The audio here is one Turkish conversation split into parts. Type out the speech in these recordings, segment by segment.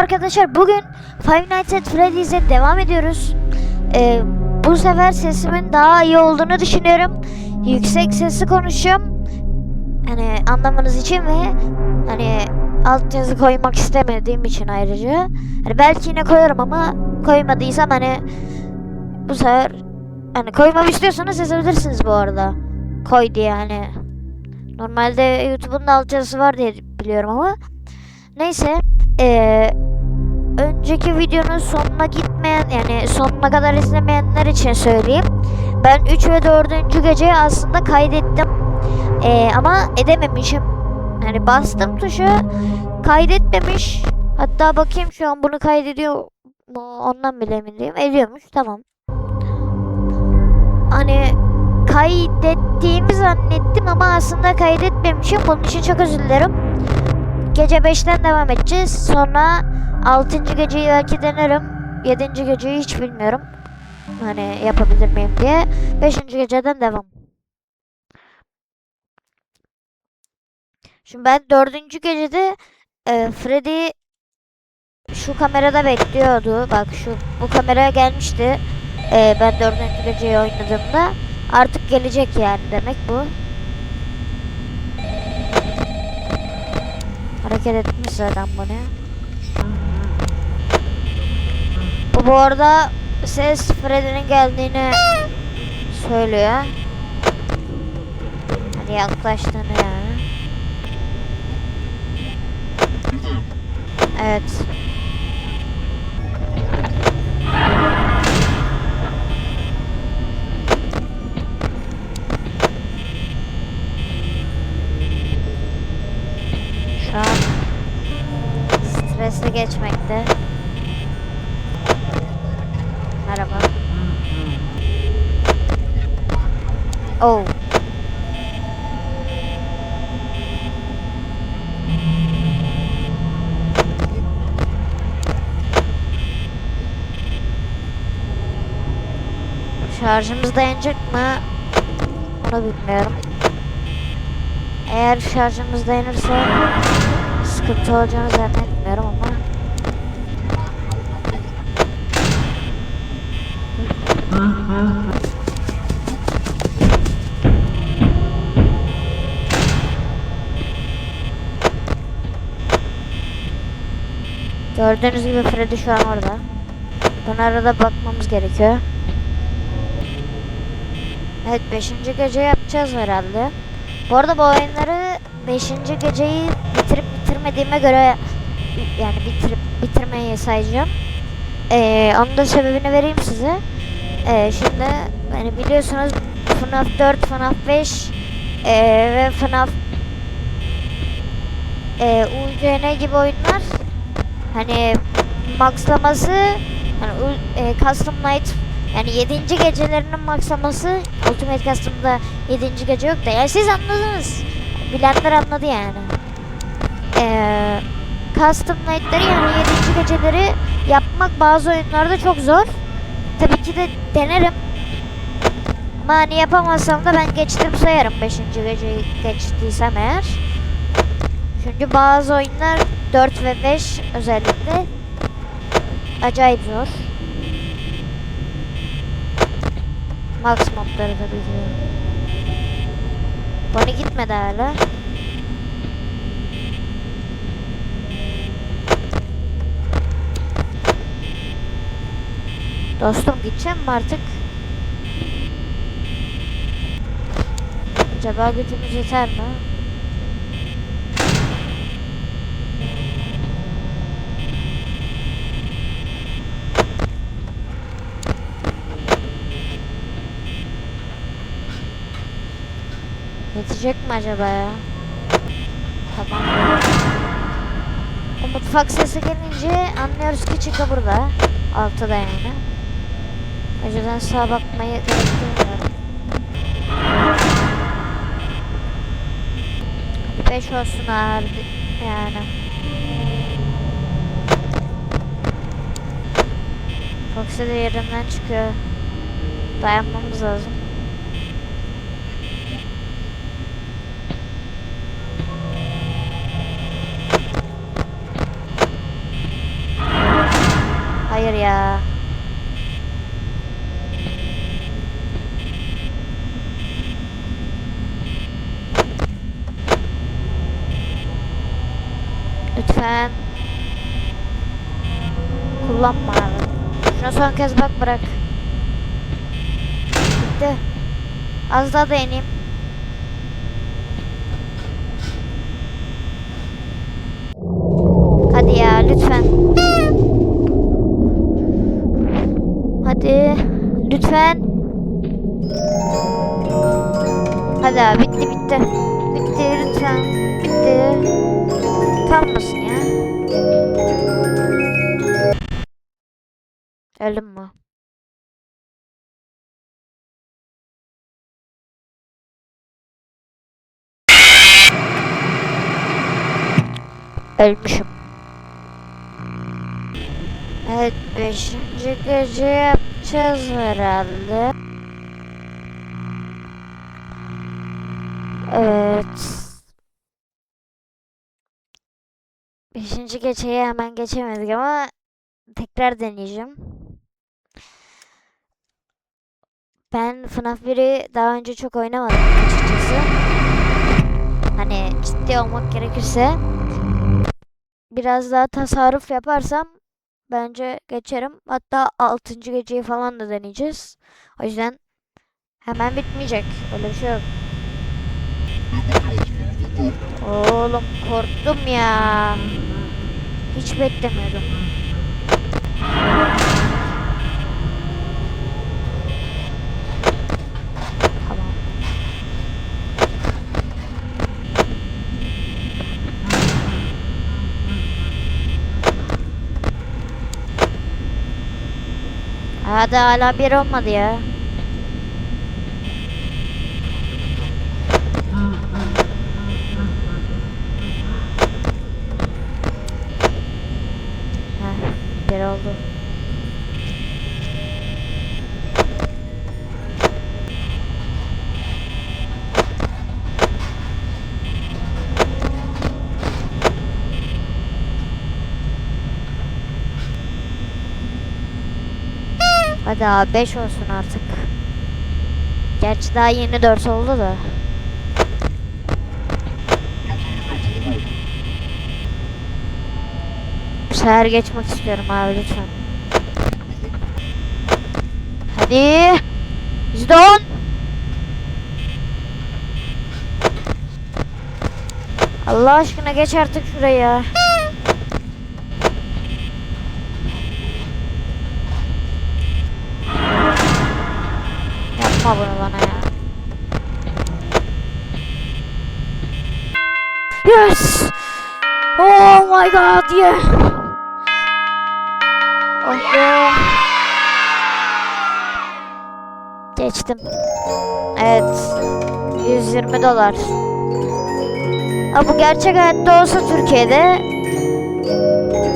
arkadaşlar bugün Five Nights at Freddy's'e devam ediyoruz. Ee, bu sefer sesimin daha iyi olduğunu düşünüyorum. Yüksek sesli konuşacağım. Hani anlamanız için ve hani altyazı koymak istemediğim için ayrıca. Hani belki yine koyarım ama koymadıysam hani bu sefer hani koymamı istiyorsanız yazabilirsiniz bu arada. Koy diye hani. Normalde YouTube'un da altyazısı var diye biliyorum ama. Neyse. Ee, önceki videonun sonuna gitmeyen yani sonuna kadar izlemeyenler için söyleyeyim. Ben 3 ve 4. geceyi aslında kaydettim. Ee, ama edememişim. Yani bastım tuşu kaydetmemiş. Hatta bakayım şu an bunu kaydediyor mu ondan bile emin değilim. Ediyormuş tamam. Hani kaydettiğimi zannettim ama aslında kaydetmemişim. Bunun için çok özür dilerim. Gece 5'ten devam edeceğiz. Sonra 6. geceyi belki denerim. 7. geceyi hiç bilmiyorum. Hani yapabilir miyim diye. 5. geceden devam. Şimdi ben 4. gecede e, Freddy şu kamerada bekliyordu. Bak şu bu kameraya gelmişti. E, ben 4. geceyi oynadığımda. Artık gelecek yani demek bu. Hareket etmiş zaten bu ne? Bu bu arada ses Freddy'nin geldiğini söylüyor. Hani yaklaştığını yani. Evet. Şarjımız dayanacak mı? Onu bilmiyorum. Eğer şarjımız dayanırsa sıkıntı olacağını zannetmiyorum ama Gördüğünüz gibi Freddy şu an orada. Bunlara da bakmamız gerekiyor. Evet 5. gece yapacağız herhalde. Bu arada bu oyunları 5. geceyi bitirip bitirmediğime göre yani bitirip bitirmeyi sayacağım. Ee, onun da sebebini vereyim size. Ee, şimdi hani biliyorsunuz FNAF 4, FNAF 5 ee, ve FNAF ee, UCN gibi oyunlar hani maxlaması hani e, Custom Night yani 7. gecelerinin maxlaması Ultimate Custom'da 7. gece yok da yani siz anladınız. Bilenler anladı yani. Ee, Custom Night'ları yani 7. geceleri yapmak bazı oyunlarda çok zor. Tabii ki de denerim. Ama hani yapamazsam da ben geçtim sayarım 5. geceyi geçtiysem eğer. Çünkü bazı oyunlar 4 ve 5 özellikle acayip zor. Max modları tabii ki. Bonnie gitmedi hala. Dostum gideceğim mi artık? Acaba gücümüz yeter mi? Yetecek mi acaba ya? Tamam. O mutfak sesi gelince anlıyoruz ki Chica burada. Altıda yani. Yüzden sağa bakmayı gerektirmiyorum. Hadi beş olsun abi. Yani. Foxy de yerinden çıkıyor. Dayanmamız lazım. Hayır ya. Lütfen. Kullanma abi. Şuna son kez bak bırak. Bitti. Az daha da ineyim. Hadi ya lütfen. Hadi lütfen. Hadi bitti bitti. Bitti lütfen. Bitti. Kalmasın ya. Öldüm mü? Ölmüşüm. Evet, beşinci gece yapacağız herhalde. Evet. Beşinci geceyi hemen geçemedik ama tekrar deneyeceğim. Ben FNAF 1'i daha önce çok oynamadım açıkçası. Hani ciddi olmak gerekirse biraz daha tasarruf yaparsam bence geçerim. Hatta 6. geceyi falan da deneyeceğiz. O yüzden hemen bitmeyecek. Öyle bir şey yok. Oğlum korktum ya. Hiç beklemiyordum. Hadi hala bir olmadı ya. Heh, bir oldu. Hadi abi 5 olsun artık. Gerçi daha yeni 4 oldu da. Bu sefer geçmek istiyorum abi lütfen. Hadi. %10. Allah aşkına geç artık şuraya. Yapma bunu ya. Yes! Oh my god yeah! Oh be! Geçtim. Evet. 120 dolar. Ha bu gerçek hayatta olsa Türkiye'de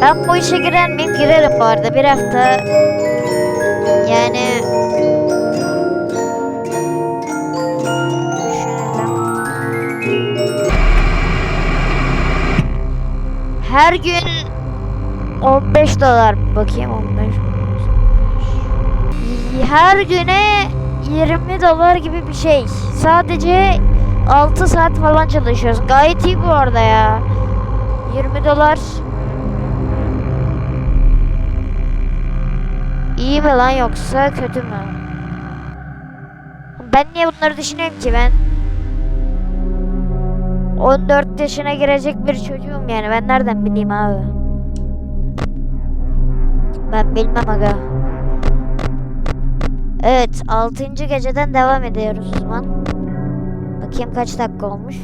ben bu işe girer miyim? Girerim bu arada. Bir hafta yani Her gün 15 dolar bakayım 15 Her güne 20 dolar gibi bir şey. Sadece 6 saat falan çalışıyoruz. Gayet iyi bu arada ya. 20 dolar. İyi mi lan yoksa kötü mü? Ben niye bunları düşünüyorum ki ben? 14 yaşına girecek bir çocuğum yani ben nereden bileyim abi? Ben bilmem aga. Evet 6. geceden devam ediyoruz o zaman. Bakayım kaç dakika olmuş.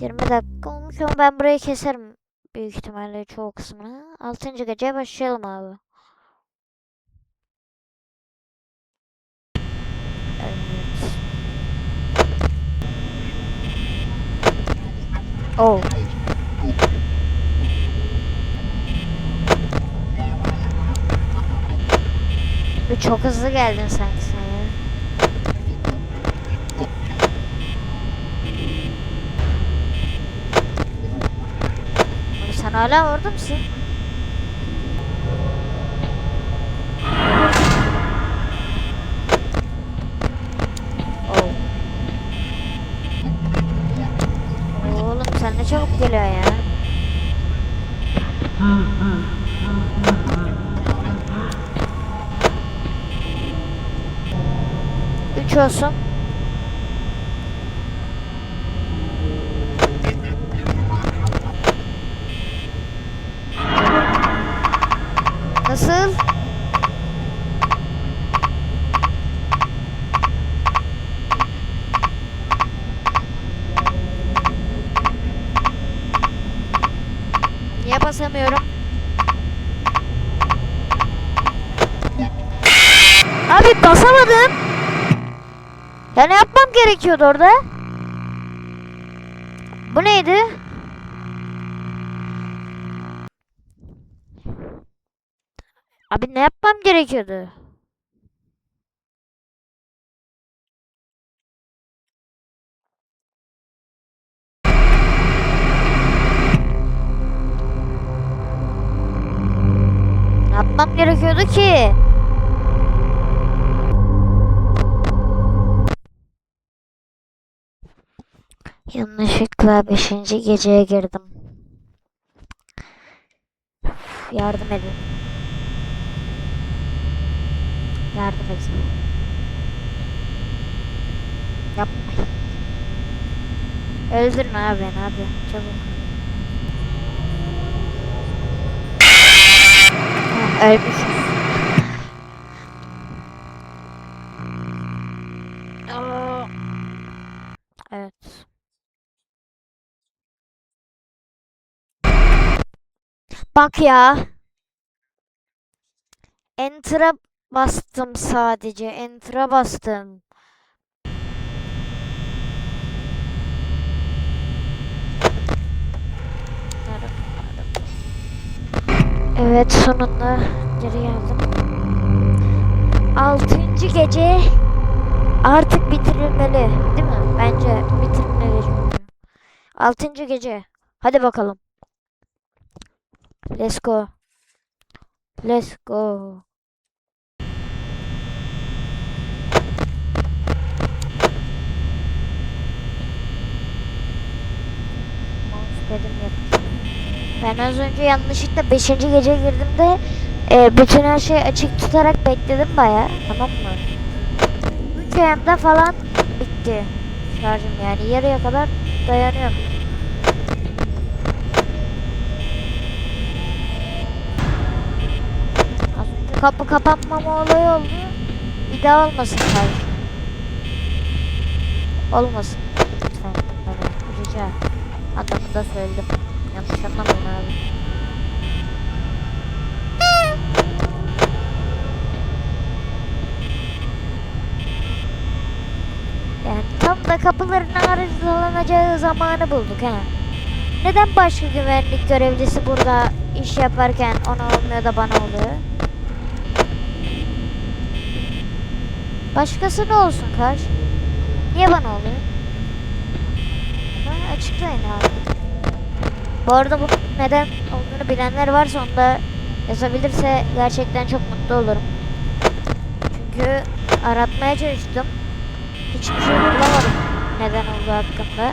Yirmi dakika olmuş ama ben burayı keserim büyük ihtimalle çoğu kısmını. Altıncı geceye başlayalım abi. Oh. Çok hızlı geldin sanki sen ya. Sen hala orada mısın? Çabuk geliyor ya. Üç olsun. Nasıl? Niye basamıyorum? Abi basamadım. Ya ne yapmam gerekiyordu orada? Bu neydi? Abi ne yapmam gerekiyordu? Yapmam gerekiyordu ki? Yanlışlıkla 5. geceye girdim. Yardım edin. Yardım edin. Yapmayın. Öldürün abi hadi çabuk. Aa. Evet. Bak ya. Enter'a bastım sadece. Enter'a bastım. Evet sonunda geri geldim. Altıncı gece artık bitirilmeli değil mi? Bence bitirilmeli. Altıncı gece. Hadi bakalım. Let's go. Let's go. Mousepad'im yok. Ben az önce yanlışlıkla 5. gece girdiğimde e, bütün her şeyi açık tutarak bekledim baya. Tamam mı? 3 ayımda falan bitti şarjım yani yarıya kadar dayanıyorum. Kapı kapanmama olayı oldu. Bir daha olmasın kardeşim. Olmasın. Lütfen. Rica. Anlamında söyledim. Yanlış anlamayın abi. Yani tam da kapıların arızalanacağı zamanı bulduk ha. Neden başka güvenlik görevlisi burada iş yaparken ona olmuyor da bana oluyor? Başkası ne olsun karş? Niye bana oluyor? Bana açıklayın abi. Bu arada bu neden olduğunu bilenler varsa onu da yazabilirse gerçekten çok mutlu olurum. Çünkü aratmaya çalıştım. Hiçbir şey bulamadım neden olduğu hakkında.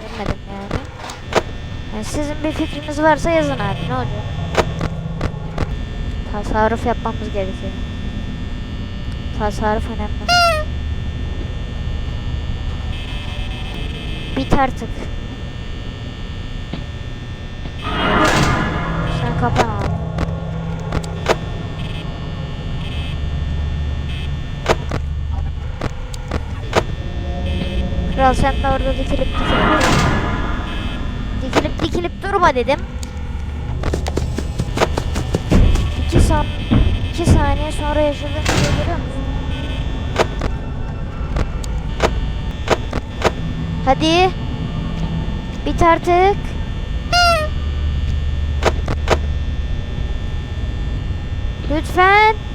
Bilmedim yani. yani. Sizin bir fikriniz varsa yazın abi ne olacak? Tasarruf yapmamız gerekiyor. Tasarruf önemli. Bit artık. Sen kapan abi. Kral sen de orada dikilip dikilip. Dikilip dikilip durma dedim. İki, san iki saniye sonra yaşadığım görüyor musun? Hadi. Bit artık. Lütfen.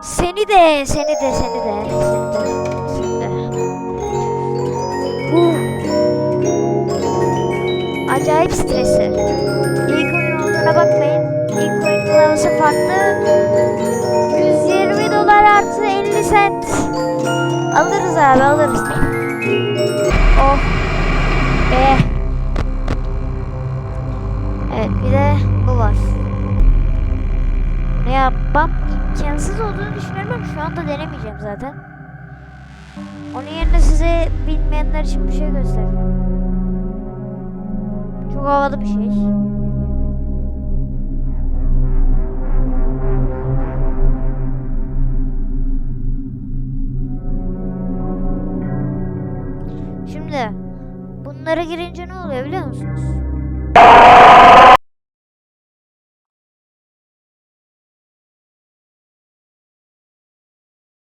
Seni de, seni de, seni de. Uh. Acayip stresli. İlk oyun olduğuna bakmayın. İlk oyun kılavuzu farklı. 120 dolar artı 50 sent. Alırız abi alırız. Oh. Be. Evet bir de bu var. Yapmam imkansız olduğunu düşünüyorum ama şu anda denemeyeceğim zaten. Onun yerine size bilmeyenler için bir şey göstereceğim. Çok havalı bir şey. Şimdi bunlara girince ne oluyor biliyor musunuz?